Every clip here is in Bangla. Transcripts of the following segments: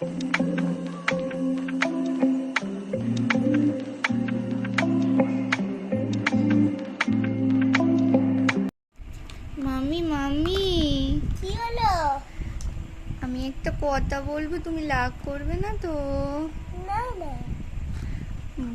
মামি মামি। কি হলো? আমি একটা কথা বলব তুমি রাগ করবে না তো? না না।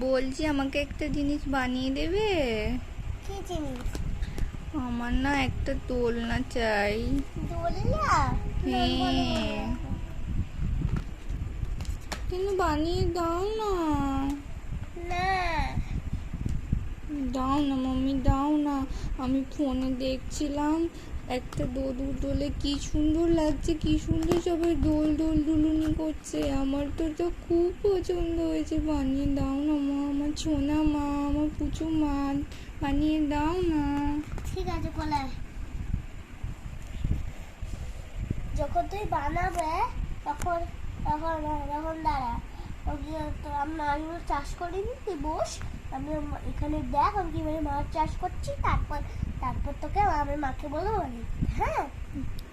বলছি আমাকে একটা জিনিস বানিয়ে দেবে? কি জিনিস? আমার না একটা দোলনা চাই। দোলনা? হ্যাঁ। কিন্তু বানিয়ে দাও না? না। দাও না মাম্মি দাও না। আমি ফোনে দেখছিলাম একটা দোদুর দোলে কি সুন্দর লাগছে কি সুন্দর সবাই দোল দোল দুলুনি করছে। আমার তো তো খুব পছন্দ হয়েছে। বানিয়ে দাও না মা আমার ছোনা মা আমার পুচু মা বানিয়ে দাও না। ঠিক আছে কোলায় যখন তুই বানাবে তখন তখন তখন দাঁড়া। আমরা চাষ করিনি তুই বস। আমি এখানে দেখ আমি কীভাবে মাছ চাষ করছি তারপর তারপর তোকে আমার মাকে বলব বলি হ্যাঁ?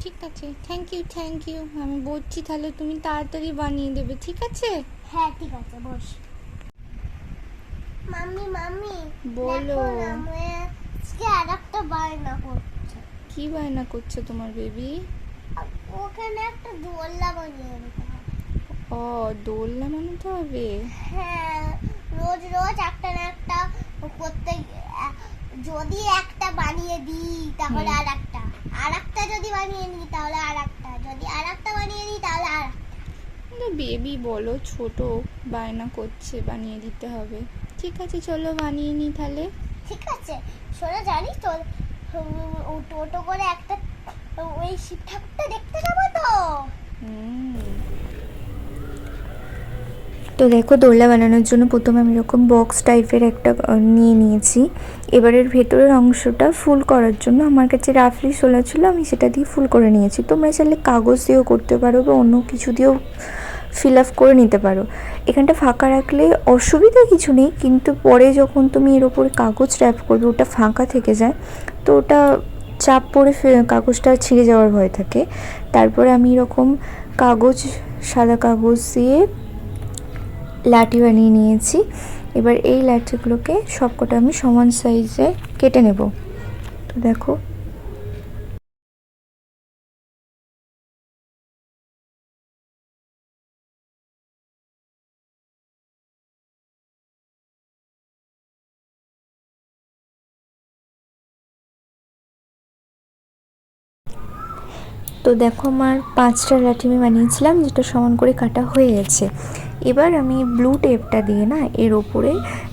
ঠিক আছে। থ্যাংক ইউ থ্যাংক ইউ আমি বলছি তাহলে তুমি তাড়াতাড়ি বানিয়ে দেবে ঠিক আছে? হ্যাঁ ঠিক আছে বস। মাম্মি মাম্মি বলো। আমি আজকে আর একটা বায়না করছে। কি বায়না করছে তোমার বেবি? ওখানে একটা দোলনা বানিয়ে। ও দোলনা বানাতে হবে? হ্যাঁ রোজ রোজ একটা না একটা করতে যদি একটা বানিয়ে দিই তাহলে আর একটা আর একটা যদি বানিয়ে নিই তাহলে আর একটা যদি আর একটা বানিয়ে নিই তাহলে আর একটা বেবি বলো ছোট বায়না করছে বানিয়ে দিতে হবে। ঠিক আছে চলো বানিয়ে নি তাহলে। ঠিক আছে। শোনো জানিস তো ও টোটো করে একটা ওই শিব ঠাকুরটা দেখতে যাব তো? হুম। তো দেখো দোলনা বানানোর জন্য প্রথমে আমি এরকম বক্স টাইপের একটা নিয়ে নিয়েছি। এবারের ভেতরের অংশটা ফুল করার জন্য আমার কাছে রাফলি সোলা ছিল, আমি সেটা দিয়ে ফুল করে নিয়েছি। তোমরা চাইলে কাগজ দিয়েও করতে পারো বা অন্য কিছু দিয়েও ফিল আপ করে নিতে পারো। এখানটা ফাঁকা রাখলে অসুবিধা কিছু নেই, কিন্তু পরে যখন তুমি এর ওপরে কাগজ র্যাপ করবে, ওটা ফাঁকা থেকে যায়। তো ওটা চাপ পড়ে কাগজটা ছিঁড়ে যাওয়ার ভয় থাকে। তারপরে আমি এরকম কাগজ, সাদা কাগজ দিয়ে লাঠি বানিয়ে নিয়েছি। এবার এই লাঠিগুলোকে সবকটা আমি সমান সাইজে কেটে নেব। তো দেখো। তো দেখো আমার পাঁচটা লাঠি আমি বানিয়েছিলাম, যেটা সমান করে কাটা হয়ে গেছে। এবার আমি ব্লু টেপটা দিয়ে না এর ওপরে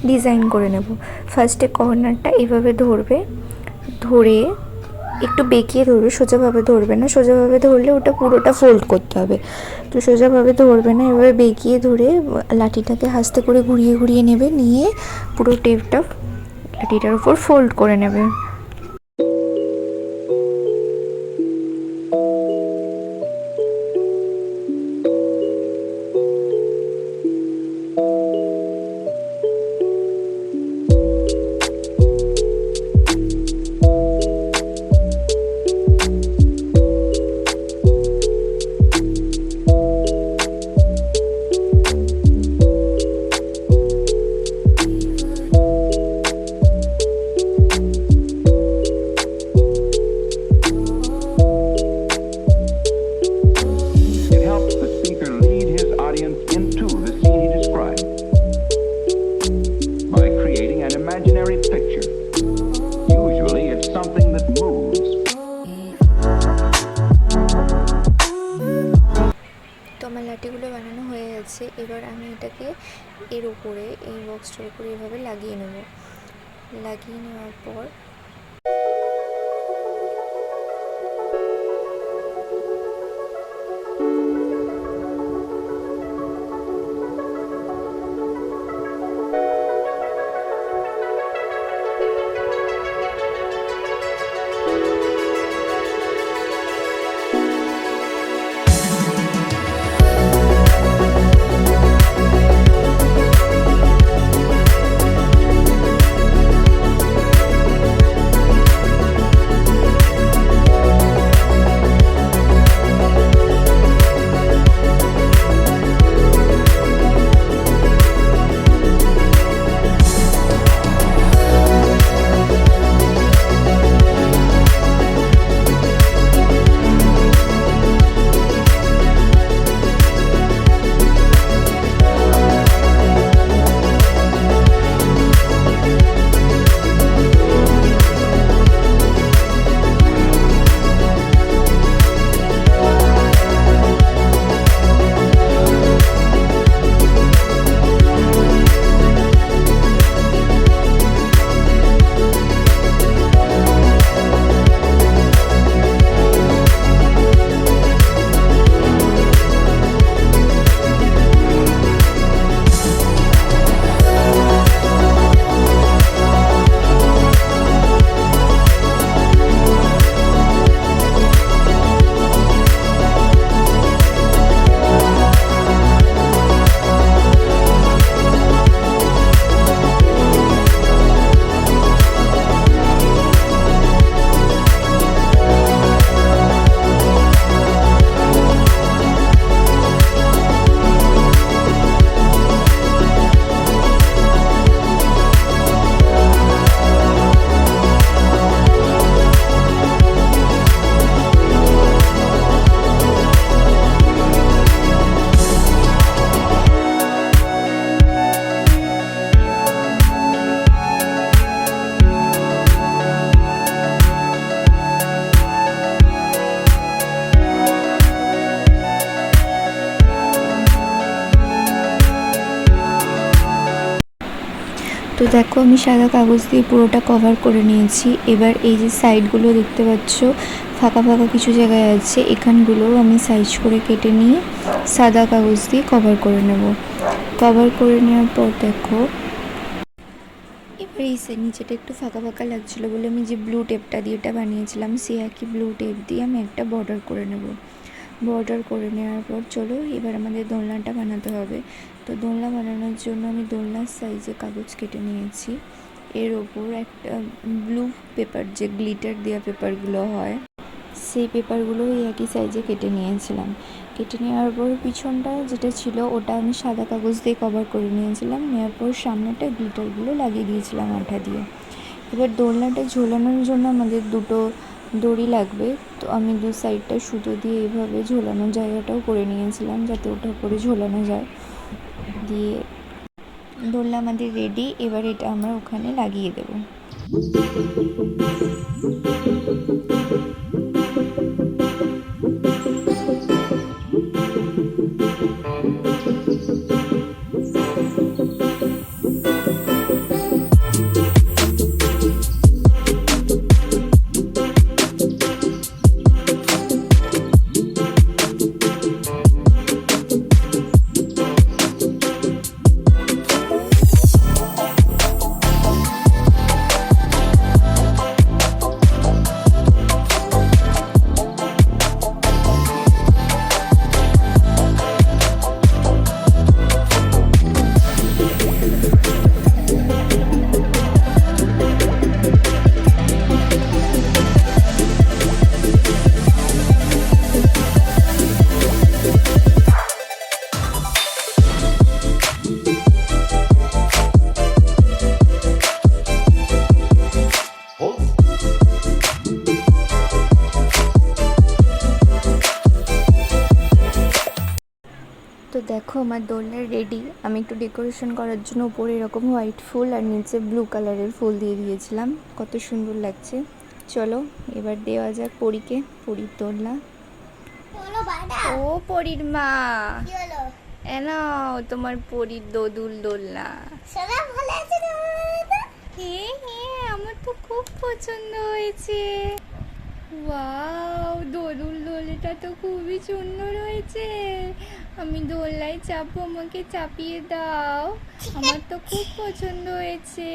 ডিজাইন করে নেব। ফার্স্টে কর্নারটা এভাবে ধরবে, ধরে একটু বেঁকিয়ে ধরবে, সোজাভাবে ধরবে না, সোজাভাবে ধরলে ওটা পুরোটা ফোল্ড করতে হবে। তো সোজাভাবে ধরবে না, এভাবে বেঁকিয়ে ধরে লাঠিটাকে হাসতে করে ঘুরিয়ে ঘুরিয়ে নেবে, নিয়ে পুরো টেপটা লাঠিটার উপর ফোল্ড করে নেবে। এটাকে এর উপরে এই বক্সটার উপরে এভাবে লাগিয়ে নেব। লাগিয়ে নেওয়ার পর তো দেখো, আমি সাদা কাগজ দিয়ে পুরোটা কভার করে নিয়েছি। এবার এই যে সাইডগুলো দেখতে পাচ্ছ, ফাঁকা ফাঁকা কিছু জায়গায় আছে, এখানগুলোও আমি সাইজ করে কেটে নিয়ে সাদা কাগজ দিয়ে কভার করে নেব। কভার করে নেওয়ার পর দেখো, এবার এই সে নিচেটা একটু ফাঁকা ফাঁকা লাগছিল বলে আমি যে ব্লু টেপটা দিয়ে এটা বানিয়েছিলাম সে একই ব্লু টেপ দিয়ে আমি একটা বর্ডার করে নেব। বর্ডার করে নেওয়ার পর চলো, এবার আমাদের দোলনাটা বানাতে হবে। তো দোলনা বানানোর জন্য আমি দোলনার সাইজে কাগজ কেটে নিয়েছি। এর ওপর একটা ব্লু পেপার যে গ্লিটার দেওয়া পেপারগুলো হয়, সেই পেপারগুলো ওই একই সাইজে কেটে নিয়েছিলাম। কেটে নেওয়ার পর পিছনটা যেটা ছিল, ওটা আমি সাদা কাগজ দিয়ে কভার করে নিয়েছিলাম। নেওয়ার পর সামনেটা গ্লিটারগুলো লাগিয়ে দিয়েছিলাম আঠা দিয়ে। এবার দোলনাটা ঝোলানোর জন্য আমাদের দুটো দড়ি লাগবে। তো আমি দু সাইডটা সুতো দিয়ে এভাবে ঝোলানো জায়গাটাও করে নিয়েছিলাম যাতে ওটা করে ঝোলানো যায়। দিয়ে দোলনা আমাদের রেডি এবার এটা আমরা ওখানে লাগিয়ে দেবো। দেখো আমার দোলনা রেডি আমি একটু ডেকোরেশন করার জন্য উপরে এরকম হোয়াইট ফুল আর নিচে ব্লু কালারের ফুল দিয়ে দিয়েছিলাম। কত সুন্দর লাগছে। চলো এবার দেওয়া যাক পরীকে পরীর দোলনা। ও পরীর মা। এনাও তোমার পরীর দোদুল দোলনা। হ্যাঁ হ্যাঁ আমার তো খুব পছন্দ হয়েছে। ওয়াও দোদুল দোলটা তো খুবই সুন্দর হয়েছে। আমি দোলনায় চাপবো আমাকে চাপিয়ে দাও। আমার তো খুব পছন্দ হয়েছে।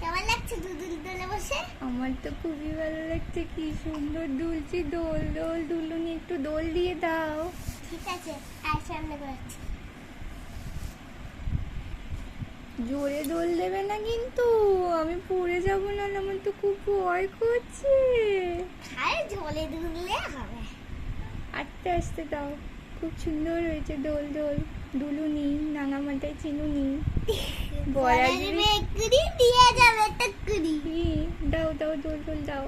কেমন লাগছে দুদুল দোলে বসে? আমার তো খুবই ভালো লাগছে কি সুন্দর দুলছি দোল দোল দুলুনি একটু দোল দিয়ে দাও। ঠিক আছে আর সামনে করাচ্ছি জোরে দোল দেবে না কিন্তু আমি পড়ে যাব না আমার তো খুব ভয় করছে। আরে জলে দুললে হবে। আস্তে আস্তে দাও। খুব সুন্দর হয়েছে দোল দোল। দুলুনি নাঙা মাথায় চিনুনি। বড়া দিয়ে যাবে টুকুরি দাও দাও দোল দোল দাও।